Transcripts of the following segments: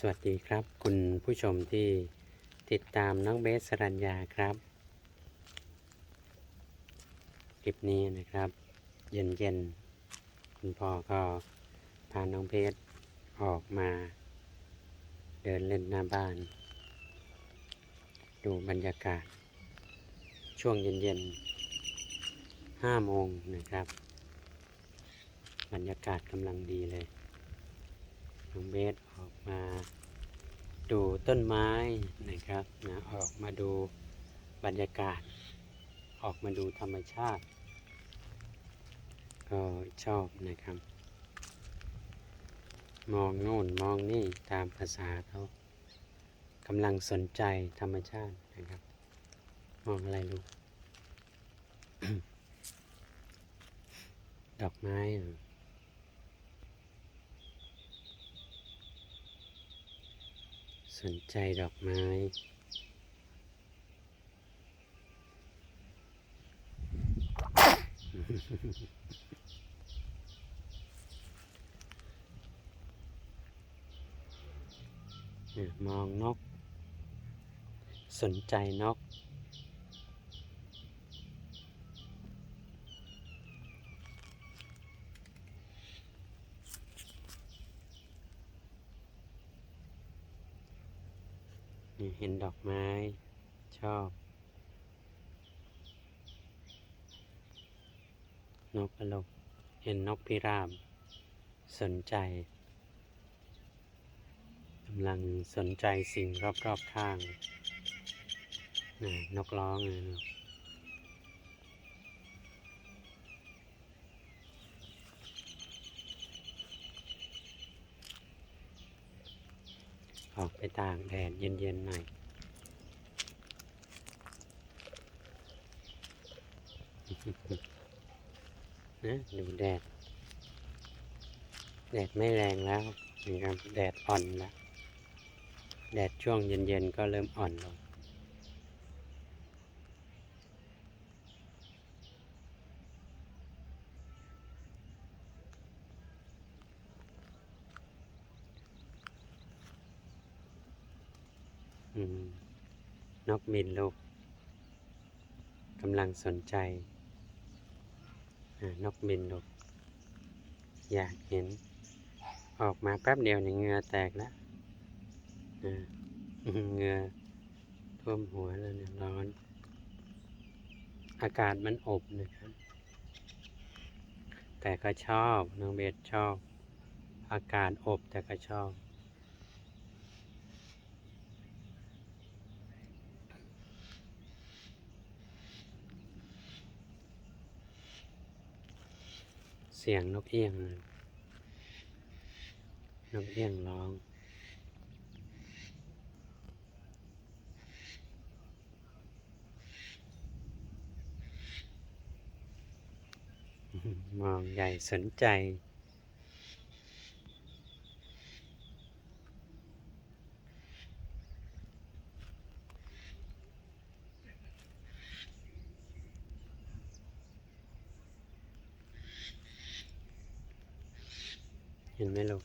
สวัสดีครับ คุณผู้ชมที่ติดตามน้องเบสสรัญญาครับ คลิปนี้นะครับ เย็นเย็นคุณพ่อก็พาน้องเบสออกมา เดินเล่นหน้าบ้าน ดูบรรยากาศ ช่วงเย็นเย็นห้าโมงนะครับ บรรยากาศกำลังดีเลย น้องเบสออกมาดูต้นไม้นะครับนะออกมาดูบรรยากาศ ออกมาดูธรรมชาติ ก็ชอบนะครับ มองโน่นมองนี่ตามภาษาเขากำลังสนใจธรรมชาตินะครับ มองอะไรลูกดอกไม้เหรอ สนใจดอกไม้เนี่ยมองนก สนใจนก เห็นดอกไม้ ชอบ นกกระลกเห็นนกพิราบ สนใจกำลังสนใจสิ่งรอบๆข้าง นกร้องเลยนะ ออกไปตากแดดเย็นๆหน่อยนะดูแดด แดดไม่แรงแล้วนะครับแดดอ่อนแล้ว แดดช่วงเย็นๆก็เริ่มอ่อนลง นกบินลูกกำลังสนใจนกบินลูกอยากเห็น ออกมาแป๊บเดียวเนี่ยเงือแตกแล้วเงือท่วมหัวแล้วเนี่ยร้อน อากาศมันอบนะครับ แต่ก็ชอบน้องเบสชอบ อากาศอบแต่ก็ชอบ สียงนกเอี้ยง นกเอี้ยงร้องมองใหญ่สนใจ เห็นไหมลูก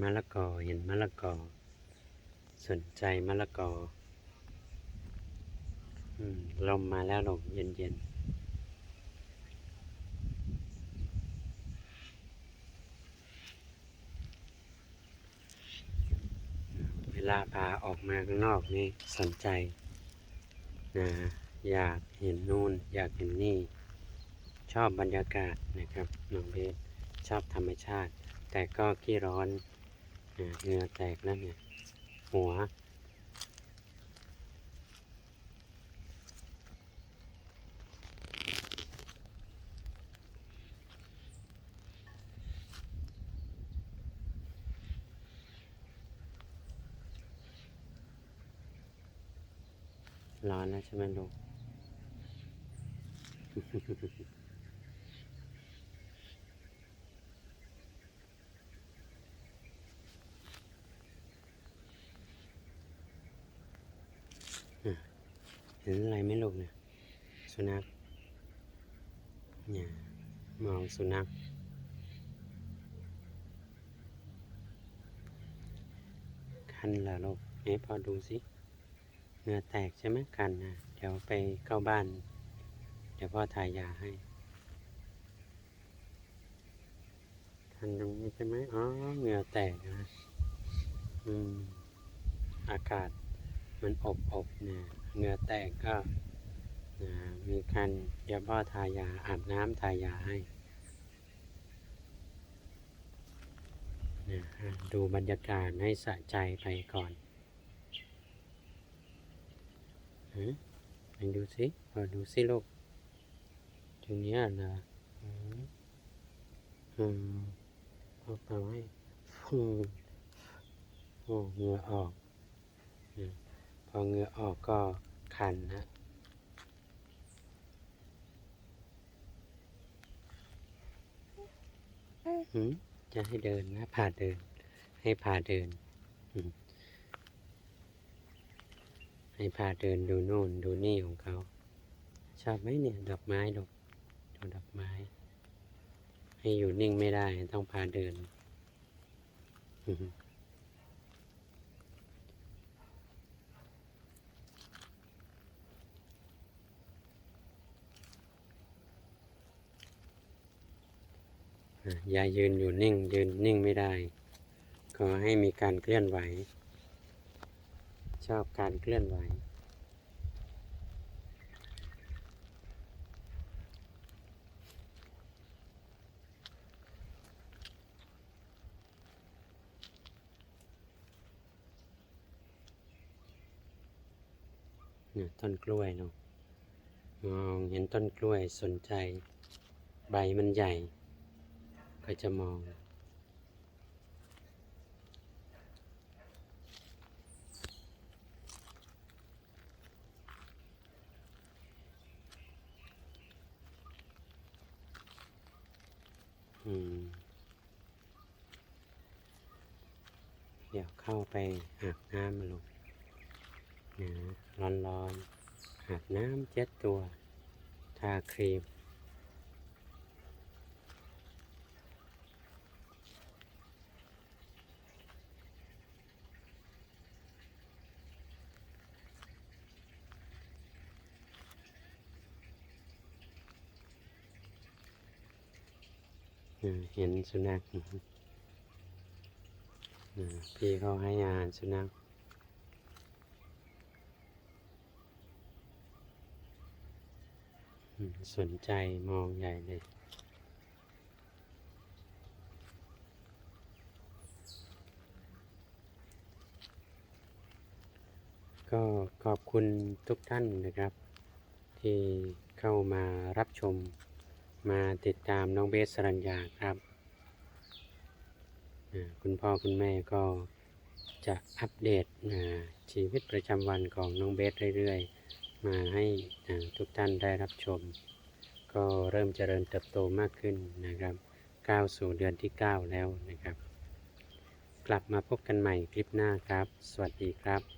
มะละกอเห็นมะละกอ สนใจมะละกอลมมาแล้วลมเย็นๆ ลาพาออกมาข้างนอกนี่สนใจนะอยากเห็นนู่น อยากเห็นนี่ ชอบบรรยากาศนะครับน้องเบสชอบธรรมชาติ แต่ก็ขี้ร้อนเหงื่อแตกแล้วเนี่ยหัว ร้อนแล้วใช่ไหมลูกห็นอะไรไหมลูกเนี่ยสุนัขเนี่ยมองสุนัขคันละลูกเอ๊ะพอดูสิ เหงื่อแตกใช่ไหมคันนะเดี๋ยวไปเข้าบ้าน เดี๋ยวพ่อทายาให้คันตรงนี้ใช่ไหมอ๋อเหงื่อแตกนะอืมอากาศมันอบอบเนี่ยเหงื่อแตกก็นะมีคันเดี๋ยวพ่อทายาอาบน้ำทายาให้นะดูบรรยากาศให้สะใจไปก่อนฮะ ไปดูสิดูสิลูกตรงนี้ยเหรออืมเอาไปไว้ฟูโอ้เหงื่อออกพอเหงื่อออกก็คันนะหืมจะให้เดินนะพาเดิน ให้พาเดินอืม ให้พาเดินดูโน่นดูนี่ของเขา ชอบไหมเนี่ยดอกไม้ดอกดูดอกไม้ ให้อยู่นิ่งไม่ได้ต้องพาเดินอือฮึอะอย่ายืนอยู่นิ่ง ยืนนิ่งไม่ได้ ขอให้มีการเคลื่อนไหว ชอบการเคลื่อนไหว เนี่ยต้นกล้วยเนาะมองเห็นต้นกล้วยสนใจ ใบมันใหญ่ ก็จะมอง เดี๋ยวเข้าไปอาบน้ำมาลงนะร้อนๆอาบน้ำเจ็ดตัว ทาครีม เห็นสุนัขพี่เขาให้อาหารสุนัขสนใจมองใหญ่เลยก็ขอบคุณทุกท่านนะครับ ที่เข้ามารับชม มาติดตามน้องเบสสรัญญาครับ คุณพ่อคุณแม่ก็จะอัปเดตชีวิตประจำวันของน้องเบสเรื่อยๆ มาให้ทุกท่านได้รับชม ก็เริ่มเจริญเติบโตมากขึ้นนะครับก้าวสู่เดือนที่ 9 แล้วนะครับ กลับมาพบกันใหม่คลิปหน้าครับ สวัสดีครับ